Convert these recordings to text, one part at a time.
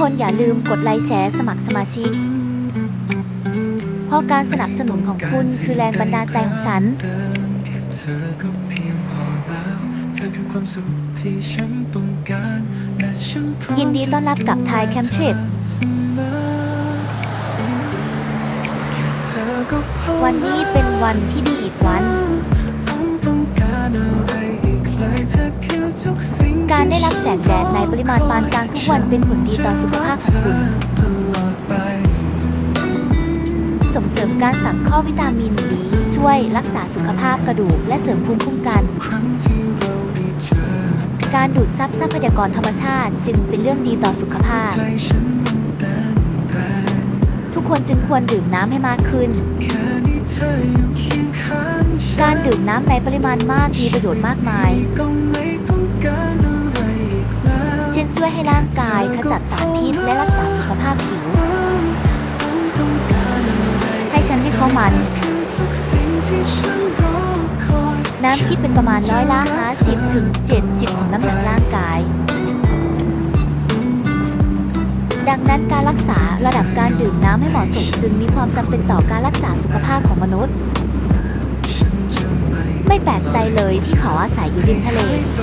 คนอย่าลืมกดไลค์แชร์สมัครสมาชิก เพราะการสนับสนุนของคุณคือแรงบันดาลใจของฉันเดิมแค่เธอก็เพียงพอแล้ว เธอคือความสุขที่ฉันต้องการและฉันพร้อมยินดีต้อนรับกับ Thai Camp Trip เสมอแค่เธอก็พอวันนี้เป็นวันที่ดีอีกวันผมต้องการอะไรอี การได้รับแสงแดดในปริมาณปานกลางทุกวันเป็นผลดีต่อสุขภาพของคุณ ส่งเสริมการสั่งข้อวิตามินดีช่วยรักษาสุขภาพกระดูกและเสริมภูมิคุ้มกัน การดูดซับทรัพยากรธรรมชาติจึงเป็นเรื่องดีต่อสุขภาพ ทุกคนจึงควรดื่มน้ำให้มากขึ้น การดื่มน้ำในปริมาณมากมีประโยชน์มากมาย เช่นช่วยให้ร่างกายขจัดสารพิษและรักษาสุขภาพผิว ให้ฉันให้เขามันคือทุกสิ่งที่ฉันรอคอยน้ำคิดเป็นประมาณร้อยละ50ถึง70 ของน้ำหนักร่างกาย ดังนั้นการรักษาระดับการดื่มน้ำให้เหมาะสมจึงมีความจำเป็นต่อการรักษาสุขภาพของมนุษย์ ไม่ไม่แปลกใจเลยที่เขาอาศัยอยู่ริมทะเลไป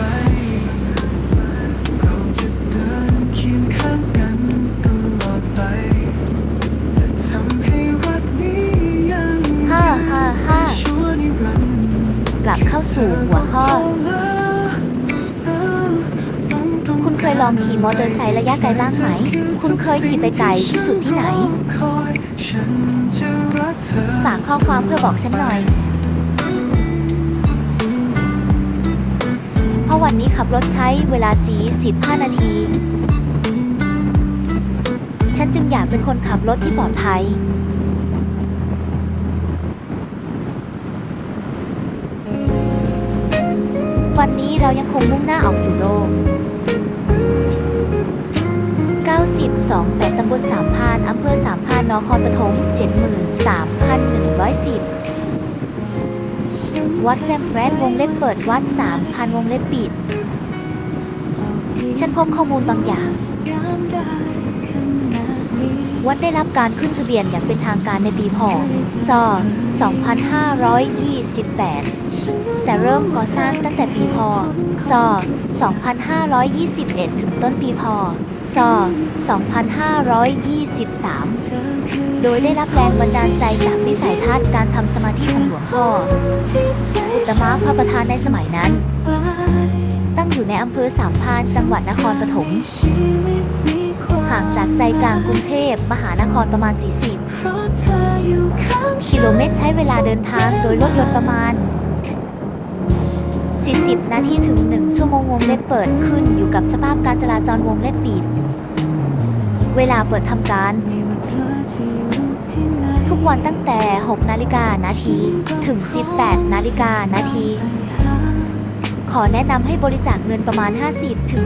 เราจะเดินเคียงข้างกันตลอดไปและทำให้รักนี้ยังฮ่าฮ่าฮ่าชั่วนิรันดร์กลับเข้าสู่หัวข้อ คุณเคยลองขี่มอเตอร์ไซค์ระยะไกลบ้างไหม คุณเคยขี่ไปไกลที่สุดที่ไหน ฝากข้อความเพื่อบอกฉันหน่อย เพราะวันนี้ขับรถใช้เวลาสี15 นาที ฉันจึงอยากเป็นคนขับรถที่ปลอดภัย วันนี้เรายังคงมุ่งหน้าออกสู่โลก92แปดตำบลสามพานอำเภอสามพานนครปฐม 73,110 วัดแซมแฟรดวงเล็บเปิดวัด3พันวงเล็บปิด ฉันพบข้อมูลบางอย่าง วัดได้รับการขึ้นทะเบียนอย่างเป็นทางการในปีพศ 2528 แต่เริ่มก่อสร้างตั้งแต่ปีพศ 2521 ถึงต้นปีพศ 2523 โดยได้รับแรงบันดาลใจจากวิสัยทัศน์การทำสมาธิของหลวงพ่ออุตมะพระประธานในสมัยนั้น ตั้งอยู่ในอำเภอสามพานจังหวัดนครปฐม ห่างจากใจกลางกรุงเทพมหานครประมาณ 40 กิโลเมตรใช้เวลาเดินทางโดยรถยนต์ประมาณ 40 นาทีถึง 1 ชั่วโมงวงเล็บเปิดขึ้นอยู่กับสภาพการจราจรวงเล็บปิด เวลาเปิดทำการ ทุกวันตั้งแต่ 6 นาฬิกานาทีถึง 18 นาฬิกานาทีขอแนะนำให้บริจาคเงินประมาณ 50ถึง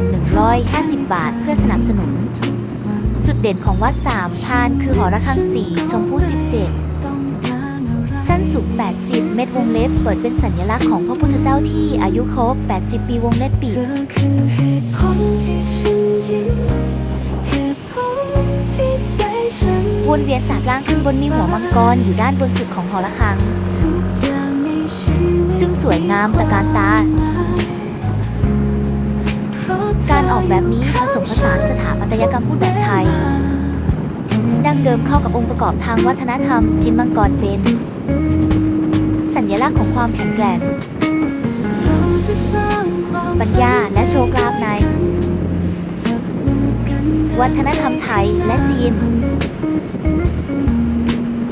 150 บาท เพื่อสนับสนุน จุดเด่นของวัดสามพานคือหอระฆังสีชมพู17 ชั้นสูง 80 เมตรวงเล็บ เปิดเป็นสัญลักษณ์ของพระพุทธเจ้าที่อายุครบ 80 ปีวงเล็บปิดวนเวียนสาดล่างขึ้นบนมีหัวมังกรอยู่ด้านบนสุดของหอระฆัง ซึ่งสวยงามตะการตา การออกแบบนี้ผสมผสานสถาปัตยกรรมพูดแบบไทย ดั้งเดิมเข้ากับองค์ประกอบทางวัฒนธรรม จินมังกรเป็น สัญลักษณ์ของความแข็งแกร่ง ปัญญาและโชคลาภใน วัฒนธรรมไทยและจีน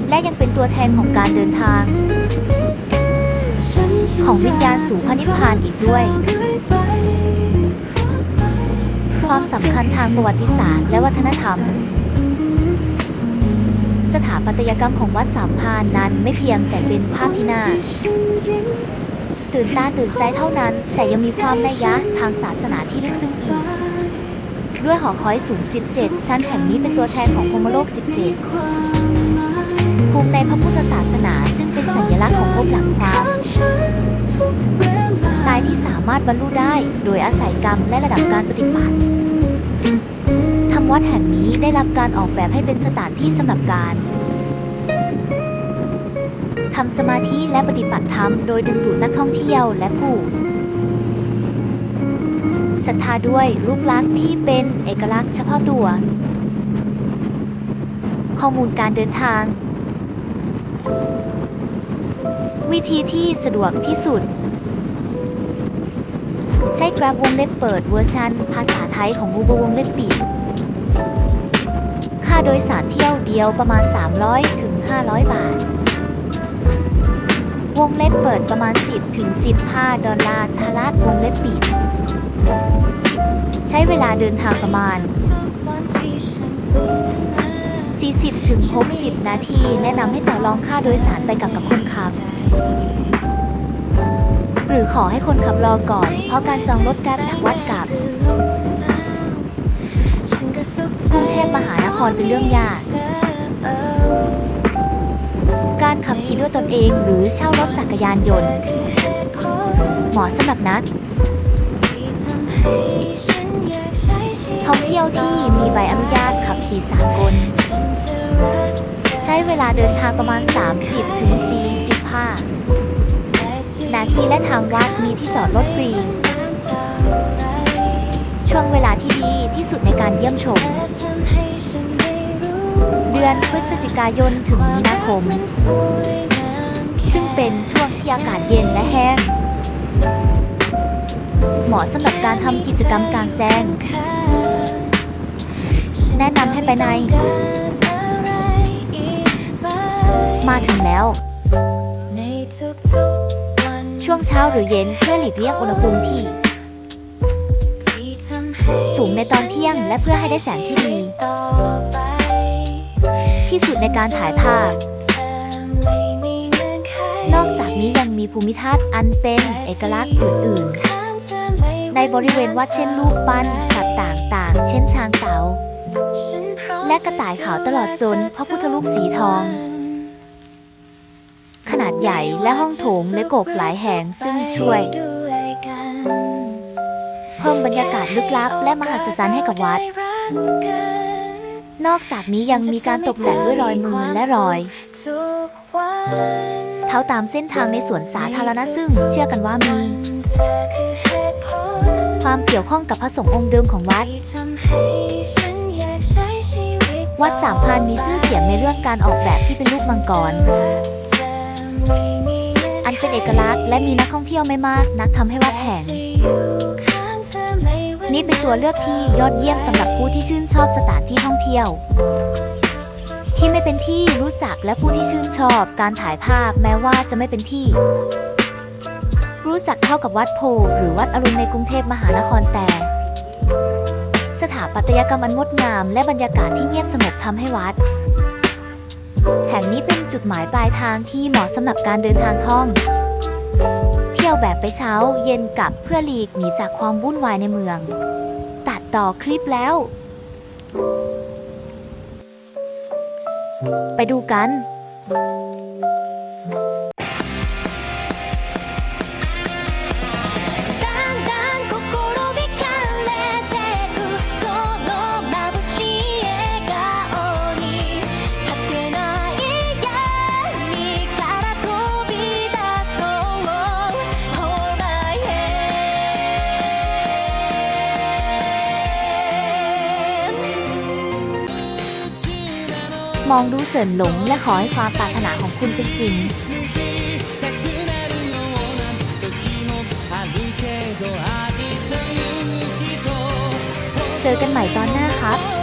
และยังเป็นตัวแทนของการเดินทาง ของวิญญาณสู่พระนิพพานอีกด้วย ความสำคัญทางประวัติศาสตร์และวัฒนธรรม สถาปัตยกรรมของวัดสามพานนั้นไม่เพียงแต่เป็นภาพที่น่าตื่นตาตื่นใจเท่านั้น แต่ยังมีความนัยยะทางศาสนาที่ลึกซึ้งอีก ด้วยหอคอยสูง 17 ชั้นแห่งนี้เป็นตัวแทนของพรหมโลก 17 ภูมิในพระพุทธศาสนาซึ่งเป็นสัญลักษณ์ของภพหลังความ ตายที่สามารถบรรลุได้ โดยอาศัยกรรมและระดับการปฏิบัติธรรมวัดแห่งนี้ได้รับการออกแบบให้เป็นสถานที่สำหรับการทำสมาธิและปฏิบัติธรรมโดยดึงดูดนักท่องเที่ยวและผู้ศรัทธาด้วยรูปลักษณ์ที่เป็นเอกลักษณ์เฉพาะตัว ข้อมูลการเดินทาง วิธีที่สะดวกที่สุด ใช้ Grab วงเล็บเปิดเวอร์ชันภาษาไทยของ Uber วงเล็บปิด ค่าโดยสารเที่ยวเดียวประมาณ 300 ถึง 500 บาท วงเล็บเปิดประมาณ 10 ถึง 15 ดอลลาร์สหรัฐวงเล็บปิด ใช้เวลาเดินทางประมาณ 40 ถึง 60 นาที แนะนำให้ต่อรองค่าโดยสารไปกับกับคนขับ หรือขอให้คนขับรอก่อน เพราะการจองรถแกร็บจากวัดกับกรุงเทพมหานครเป็นเรื่องยาก การขับขี่ด้วยตนเองหรือเช่ารถจักรยานยนต์ เหมาะสำหรับนักท่องเที่ยวที่มีใบอนุญาตขับขี่สากล ใช้เวลาเดินทางประมาณ 30ถึง45 นาทีและทางวัดมีที่จอดรถฟรี ช่วงเวลาที่ดีที่สุดในการเยี่ยมชม เดือนพฤศจิกายนถึงมีนาคม ซึ่งเป็นช่วงที่อากาศเย็นและแห้ง เหมาะสำหรับการทำกิจกรรมกลางแจ้ง แนะนำให้ไปใน มาถึงแล้ว ช่วงเช้าหรือเย็นเพื่อหลีกเลี่ยงอุณหภูมิที่ สูงในตอนเที่ยงและเพื่อให้ได้แสงที่ดีที่สุดในการถ่ายภาพ นอกจากนี้ยังมีภูมิทัศน์อันเป็นเอกลักษณ์อื่นๆ ในบริเวณวัดเช่นรูปปั้นสัตว์ต่างๆ เช่นช้างเต๋าและกระต่ายขาวตลอดจนพระพุทธรูปสีทอง ใหญ่และห้องโถงและโกกหลายแห่งซึ่งช่วย เพิ่มบรรยากาศลึกลับ และมหัศจรรย์ให้กับวัด นอกจากนี้ยังมีการตกแต่งด้วยรอยมือและรอย เท้าตามเส้นทางในสวนสาธารณะซึ่งเชื่อกันว่ามี ความเกี่ยวข้องกับพระสงฆ์องค์เดิมของวัดวัดสามพรานมีชื่อเสียงในเรื่องการออกแบบที่เป็นรูปมังกร และมีนักท่องเที่ยวไม่มากนักทำให้วัดแห่งนี่เป็นตัวเลือกที่ยอดเยี่ยมสำหรับผู้ที่ชื่นชอบสถานที่ท่องเที่ยว ที่ไม่เป็นที่รู้จักและผู้ที่ชื่นชอบการถ่ายภาพแม้ว่าจะไม่เป็นที่ รู้จักเท่ากับวัดโพหรือวัดอรุณในกรุงเทพมหานครแต่ สถาปัตยกรรมอันงดงาม และบรรยากาศที่เงียบสงบทำให้วัด แห่งนี้เป็นจุดหมายปลายทางที่เหมาะสำหรับการเดินทางท่อง ที่ยวแบบไปเช้าเย็นกลับเพื่อหลีกหนีจากความวุ่นวายในเมือง ตัดต่อคลิปแล้ว ไปดูกัน องดูเสริญหลงและขอให้ความปรารถนาของคุณเป็นจริงเจอกันใหม่ตอนหน้าครับ